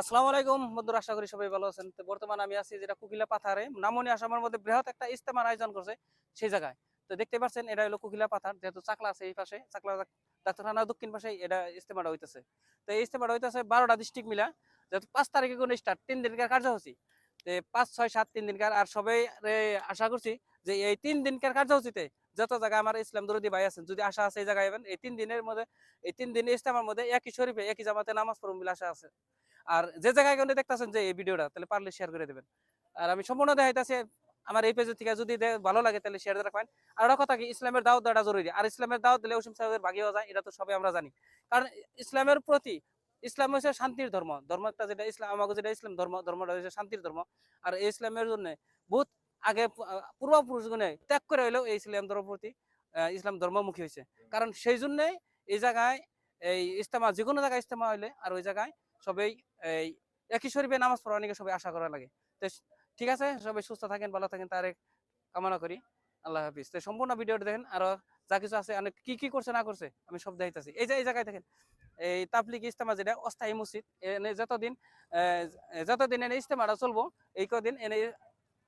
আসসালামু আলাইকুম। বন্ধুরা, আশা করি সবাই ভালো আছেন। তো বর্তমানে আমি আছি যেটা কুকিলা পাথারে। নামনি আসামের মধ্যে বৃহৎ একটা ইস্তেমার আয়োজন করছে সেই জায়গায়। তো দেখতে পাচ্ছেন, এটা হলো কুকিলা পাথার। যেহেতু চাকলা আছে এই পাশে, চাকলা ডাক্তারখানা দক্ষিণ পাশে এটা ইস্তেমাটা হইতেছে। তো এই ইস্তেমাটা হইতেছে বারোটা ডিস্ট্রিক্ট মিলা। যেহেতু পাঁচ তারিখে কোনো স্টার্ট তিন দিনকার কার্যসূচি। তো পাঁচ, ছয়, সাত, তিন দিনকার। আর সবাই আশা করছি যে এই তিন দিনকার কার্যসূচিতে যত জায়গায় আমার ইসলাম দরদি ভাই আছেন, যদি আশা আছে এই জায়গায় এই তিন দিনের মধ্যে, এই তিন দিনের ইস্তেমার মধ্যে একই শরীফে, একই জামাতে নামাজ পড়ুন বলে আশা আছে। আর যে জায়গায় গেলে দেখতেছেন যে এই ভিডিওটা তাহলে পারলে শেয়ার করে দেবেন। আর আমি সম্পূর্ণ দেখাইতেছি আমার এই পেজের থেকে যদি ভালো লাগে তাহলে শেয়ার রাখবেন আর একটা কথা কি ইসলামের দাওয়াত দেওয়াটা জরুরি। আর ইসলামের দাওয়াত দিলে ওসিম সাহেবের ভাগিয়ে যায় এটা তো সবাই আমরা জানি। কারণ ইসলামের প্রতি ইসলাম হচ্ছে শান্তির ধর্ম। ধর্ম একটা যেটা ইসলাম আমাকে যেটা ইসলাম ধর্ম ধর্মটা হচ্ছে শান্তির ধর্ম। আর এই ইসলামের জন্য বহুত আগে পু- আহ, পূর্বপুরুষ গুণে ত্যাগ করে হইলেও এই ইসলাম ধর্মের প্রতি ইসলাম ধর্মমুখী হয়েছে কারণ সেই জন্যই এই জায়গায় এই ইস্তেমা যে কোনো জায়গায় ইস্তেমা হইলে আর ওই জায়গায় সবাই এই একই শরীফে নামাজ পড়ার নাকি সবাই আশা করা লাগে। তো ঠিক আছে? সবাই সুস্থ থাকেন, ভালো থাকেন, তার কামনা করি। আল্লাহ হাফিজ। তো সম্পূর্ণ ভিডিওটা দেখেন, আরও যা কিছু আছে, অনেক কি কি করছে, না করছে, আমি সব দেখাইতেছি। এই যে, এই জায়গায় দেখেন, এই তাবলিগ ইস্তেমা যেটা, অস্থায়ী মসজিদ যতদিন যতদিন এনে ইস্তেমাটা চলবো, এই কদিন এনে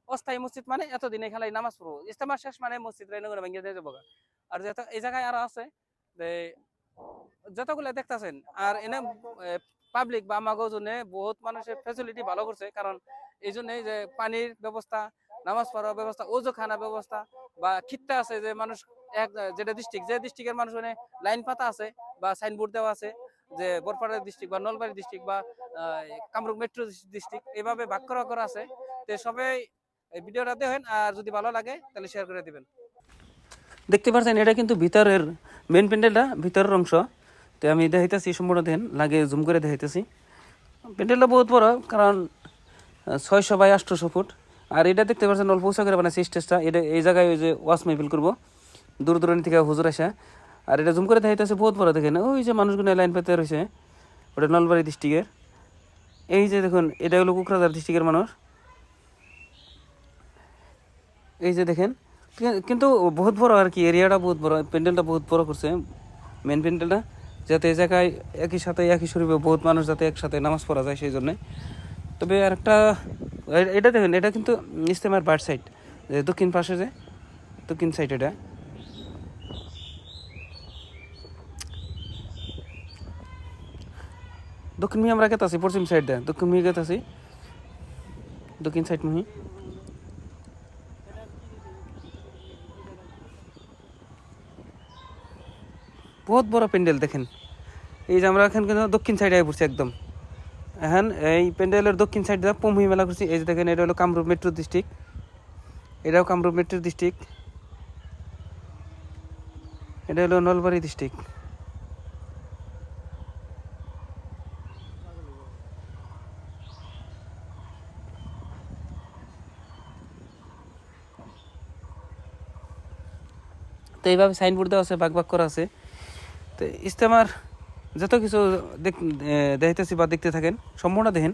অস্থায়ী মসজিদ মানে এতদিন এখানে নামাজ পড়ব। ইস্তেমা শেষ মানে মসজিদ রেনুগুলো ভেঙে দিয়ে যাব আর যত, এই জায়গায় আরও আছে, যে যতগুলো দেখতেছেন, আর এনে পাবলিক বা আমাগো জন্য বহুত মানুষের ফ্যাসিলিটি ভালো করছে কারণ এই জন্যই যে পানির ব্যবস্থা নামাজ পড়ার ব্যবস্থা ওজো খানা ব্যবস্থা বা খিত্তা আছে যে মানুষ এক যেটা ডিস্ট্রিক্ট যে ডিস্ট্রিক্টের মানুষ মানে লাইন পাতা আছে বা সাইনবোর্ড দেওয়া আছে যে বরপাড়া ডিস্ট্রিক্ট বা নলবাড়ি ডিস্ট্রিক্ট বা আহ, কামরূপ মেট্রো ডিস্ট্রিক্ট এইভাবে ভাগ করা করা আছে। তো সবাই এই ভিডিওটা দেখেন আর যদি ভালো লাগে তাহলে শেয়ার করে দিবেন। দেখতে পাচ্ছেন এটা কিন্তু ভিতরের মেন প্যান্ডেলটা ভিতরের অংশ। তো আমি দেখাইতেছি, সম্পূর্ণ দেন লাগে জুম করে দেখাইতেছি। প্যান্ডেলটা বহুত বড়, কারণ ছয়শো বাই আটশোশো ফুট। আর এটা দেখতে পাচ্ছেন, অল্প উঁচা করে বানাইছে স্টেজটা। এটা, এই জায়গায় ওই যে ওয়াশ মাইফিল করব। দূর দূরানি থেকে হুজুর আসা। আর এটা জুম করে দেখাইতেছে, বহুত বড় দেখেন। ওই যে মানুষগুলো লাইন পেতে রয়েছে, ওটা নলবাড়ি ডিস্ট্রিক্টের এই যে দেখুন, এটা হলো কুকরাজার ডিস্ট্রিক্টের মানুষ। এই যে দেখেন, কিন্তু বহুত বড় আর কি এরিয়াটা বহুত বড়, প্যান্ডেলটা বহুত বড় করছে মেন প্যান্ডেলটা। যাতে এই জায়গায় একই সাথে একই শরীফে বহুত মানুষ যাতে একসাথে নামাজ পড়া যায় সেই জন্যে। তবে আর একটা এটা দেখেন, এটা কিন্তু ইস্তেমার বার সাইড, যে দক্ষিণ পাশে যে, দক্ষিণ সাইড এটা। দক্ষিণ মিহি আমরা কেতাছি পশ্চিম সাইড দেয় দক্ষিণ মিহি কেতাছি দক্ষিণ সাইড মিহি বহুত বড় প্যান্ডেল, দেখেন। এই যে আমরা এখন কিন্তু দক্ষিণ সাইডে আই পড়ছি একদম। এখন এই প্যান্ডেলের দক্ষিণ সাইডে পমহি মেলা করছি। এই যে দেখেন, এটা হলো কামরূপ মেট্রো ডিস্ট্রিক্ট। এটাও কামরূপ মেট্রো ডিস্ট্রিক্ট। এটা হলো নলবাড়ি ডিস্ট্রিক্ট। তো এইভাবে সাইনবোর্ড দেওয়া আছে বাগ বাগ করা আছে। তো ইস্তেমার যত কিছু দেখ দেখতেছি বা দেখতে থাকেন, সম্পূর্ণ দেখেন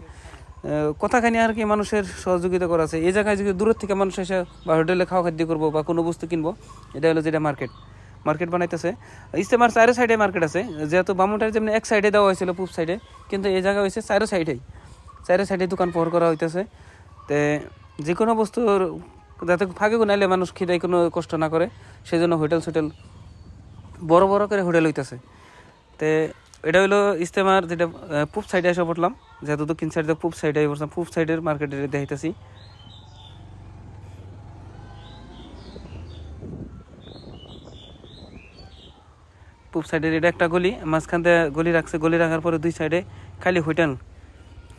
কথাখানি আর কি মানুষের সহযোগিতা করা আছে। এই জায়গায় যদি দূরের থেকে মানুষ এসে বা হোটেলে খাওয়া খাদ্য করব বা কোনো বস্তু কিনবো, এটা হলো যেটা মার্কেট মার্কেট বানাইতেছে। ইস্তেমার চারো সাইডে মার্কেট আছে, যেহেতু বামুটার যেমনি এক সাইডে দেওয়া হয়েছিল পূব সাইডে কিন্তু এই জায়গা হয়েছে চারো সাইডেই চারো সাইডে দোকান পোহর করা হইতেছে। তে যে কোনো বস্তুর যাতে ফাঁকে গুনাইলে মানুষ খিদাই কোনো কষ্ট না করে সেই জন্য হোটেল সোটেল বড় বড় করে হোটেল হইতেছে। তে এটা হইল ইস্তেমার যেটা পূব সাইডে এসে পড়লাম, যেহেতু দক্ষিণ সাইডে পূব সাইডে পড়ছিলাম পূব সাইডের মার্কেটে দেখাইতেছি। পূব সাইডের এটা একটা গলি, মাঝখান দিয়ে গলি রাখছে, গলি রাখার পরে দুই সাইডে খালি হোটেল।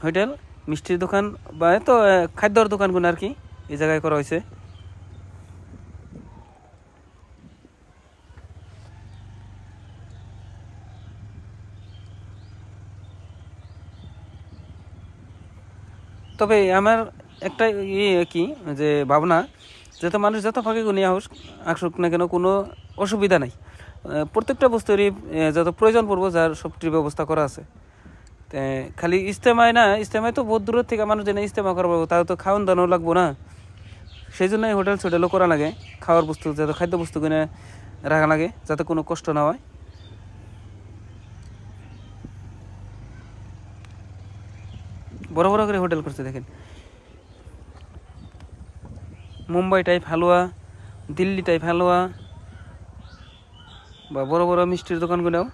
হোটেল, মিষ্টির দোকান, বা তো খাদ্যর দোকানগুলো আর কি এই জায়গায় করা হয়েছে তবে আমার একটা ইয়ে কি, যে ভাবনা, যত মানুষ যত ফাঁকে গুনিয়া হোক, আসুক না কেন, কোনো অসুবিধা নাই। প্রত্যেকটা বস্তুরই যত প্রয়োজন পড়ব, যার সবটির ব্যবস্থা করা আছে। খালি ইস্তেমায় না ইস্তেমায় তো বহুত দূরের থেকে মানুষ জেনে ইস্তেমা করব তাও তো খাওয়ান দানো লাগবো না। সেই জন্যই হোটেল সোটেলও করা লাগে, খাওয়ার বস্তু, যাতে খাদ্য বস্তু কিনে রাখা লাগে, যাতে কোনো কষ্ট না হয়। বড় বড় করে হোটেল করছে, দেখেন। মুম্বাই টাইপ হালুয়া, দিল্লি টাইপ হালুয়া, বা বড় বড় মিষ্টির দোকানগুলোও।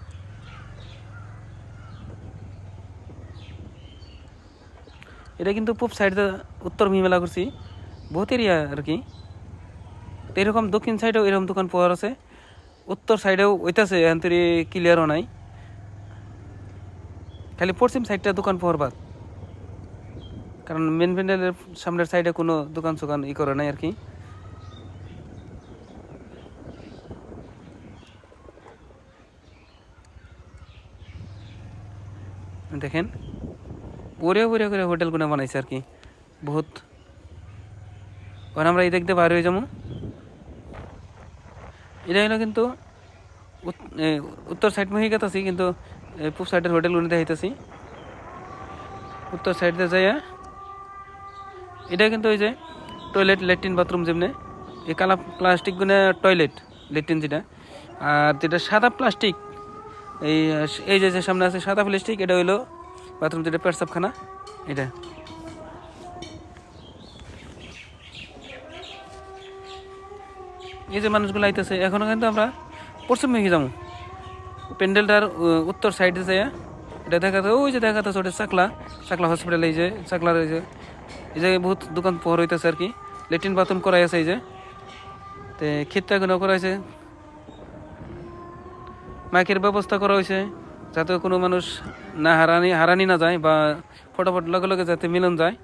এটা কিন্তু পূব সাইডে উত্তর মেলা করছি। বহুত এরিয়া আর কি। এরকম দক্ষিণ সাইডেও এরকম দোকান পাওয়ার আছে। উত্তর সাইডেও ওইটাছে এখান থেকে ক্লিয়ারও নাই। খালি পশ্চিম সাইডটা দোকান পাওয়ার বাদ। কারণ মেন প্যান্ডেলের সামনের সাইডে কোনো দোকান সোকান ই করে নাই আর কি। দেখেন বড়িয়া বড়িয়া করে হোটেলগুলো বানাইছে আর কি, বহুত। ওখানে আমরা এই দেখতে বার হয়ে যাব। এটা হলো কিন্তু উত্তর সাইড মুহি গেতেছি কিন্তু পূব সাইডের হোটেলগুলো দেখাইতেছি উত্তর সাইডে যাইয়া এটা কিন্তু ওই যে টয়লেট ল্যাট্রিন বাথরুম যেমনি। এই কালা প্লাস্টিকগুলো টয়লেট ল্যাট্রিন যেটা। আর যেটা সাদা প্লাস্টিক এই এই যে সামনে আছে সাদা প্লাস্টিক এটা হইল বাথরুম যেটা পেটসাপখানা এটা। এই যে মানুষগুলো আইতেছে এখনও কিন্তু আমরা পশ্চিম মেঘে যাব? প্যান্ডেলটার উত্তর সাইডে যায় এটা দেখা যায় ওই যে দেখা যাচ্ছে ওটা চাকলা চাকলা হসপিটাল এই যে, চাকলার এই যে। এই জায়গায় বহুত দোকান পর হইতেছে আর কি। লেট্রিন বাথরুম করাই আছে এই যে। তে এখনও করা হয়েছে মাইকের ব্যবস্থা করা হয়েছে যাতে কোনো মানুষ না হারানি হারানি না যায় বা ফটোফট লগে লগে যাতে মিলন যায়,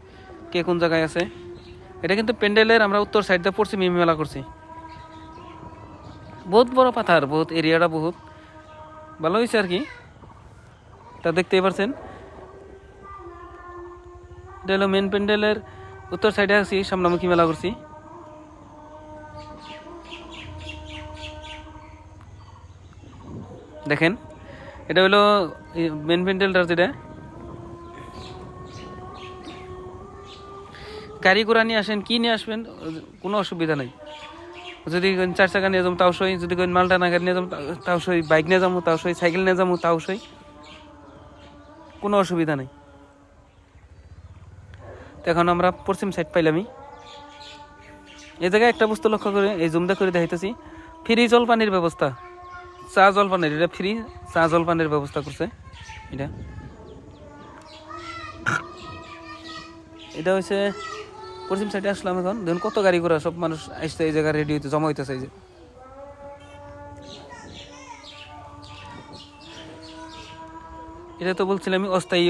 কে কোন জায়গায় আছে। এটা কিন্তু প্যান্ডেলের, আমরা উত্তর সাইডে পড়ছি মেলা করছি। বহুত বড় পাথার, বহুত এরিয়াটা বহুত। ভালো হয়েছে আর কি। তা দেখতেই পারছেন। এটা হলো মেন প্যান্ডেলের উত্তর সাইডে আছি, সামনামুখী মেলা করছি। দেখেন, এটা হলো মেন প্যান্ডেলটার যেটা। গাড়ি ঘোড়া নিয়ে আসেন, কি নিয়ে আসবেন, কোনো অসুবিধা নাই। যদি চার চাকা নিয়ে যাব, তাও সই। যদি মালটা না গাড়ি নিয়ে যাব, তাও সই। বাইক নিয়ে যাব, তাও সই। সাইকেল নিয়ে যাব, তাও সই। কোনো অসুবিধা নেই। তো এখন আমরা পশ্চিম সাইড পাইলামই। এই জায়গায় একটা বস্তু লক্ষ্য করে, এই জুমদা করে দেখাইতেছি। ফ্রি জল পানির ব্যবস্থা। চা জল পানির এটা ফ্রি চা জল পানির ব্যবস্থা করছে। এটা। এটা হচ্ছে পশ্চিম সাইডে আসলাম এখন। দেখুন কত গাড়ি ঘোড়া, সব মানুষ আসতে এই জায়গায় রেডি হইতে, জমা হইতেছে এই যে। এটা তো বলছিলাম আমি, অস্থায়ী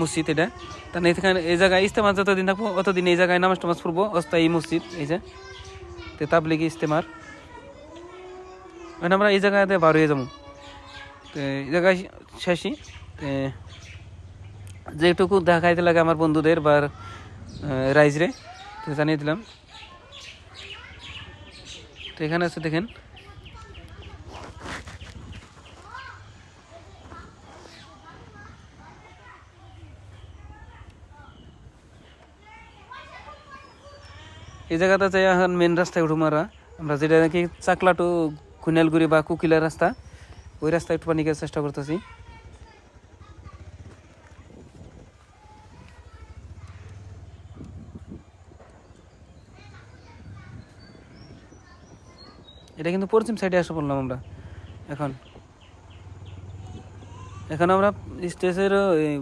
মসজিদ এটা। তার এখানে এই জায়গায় ইস্তেমার যতদিন থাকব, অতদিন এই জায়গায় নামাজ টামাজ পড়ব, অস্থায়ী মসজিদ, এই যে। তে তাবলিগি ইস্তেমার। এখন আমরা এই জায়গাতে বার হয়ে যাব। তো এই জায়গায় শেষই। যেটুকু দেখাইতে লাগে আমার বন্ধুদের বা রাইজরে, তো জানিয়ে দিলাম। তো এখানে আছে, দেখেন। এই জায়গাটা যাই এখন মেন রাস্তায় উঠুম আমরা আমরা যেটা নাকি চাকলা টু খুনিয়ালগুড়ি বা কুকিলা রাস্তা, ওই রাস্তায় একটু পানিকে চেষ্টা করতেছি। এটা কিন্তু পশ্চিম সাইডে আসা বললাম আমরা, এখন। এখন আমরা স্টেজের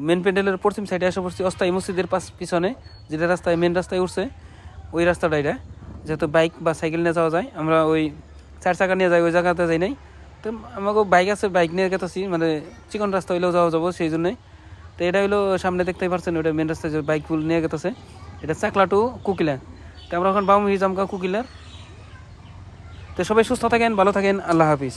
মেন প্যান্ডেলের পশ্চিম সাইডে আসা পড়ছি অস্থায়ী মসজিদের পাশ পিছনে, যেটা রাস্তায় মেন রাস্তায় উঠছে। ওই রাস্তাটা এটা। যেহেতু বাইক বা সাইকেল নিয়ে যাওয়া যায়, আমরা ওই চার চাকা নিয়ে যাই, ওই জায়গাতে যাই নাই। তো আমাকে বাইক আছে, বাইক নিয়ে গেতেছি মানে চিকন রাস্তা হইলেও যাওয়া যাব সেই জন্যই তো এটা হইল সামনে দেখতেই পারছেন, ওটা মেন রাস্তায় যে বাইক ফুল নিয়ে গেতেছে। এটা চাকলা টু কুকিলা। তো আমরা এখন বামুহি জামকা কুকিলার। তো সবাই সুস্থ থাকেন, ভালো থাকেন, আল্লাহ হাফিজ।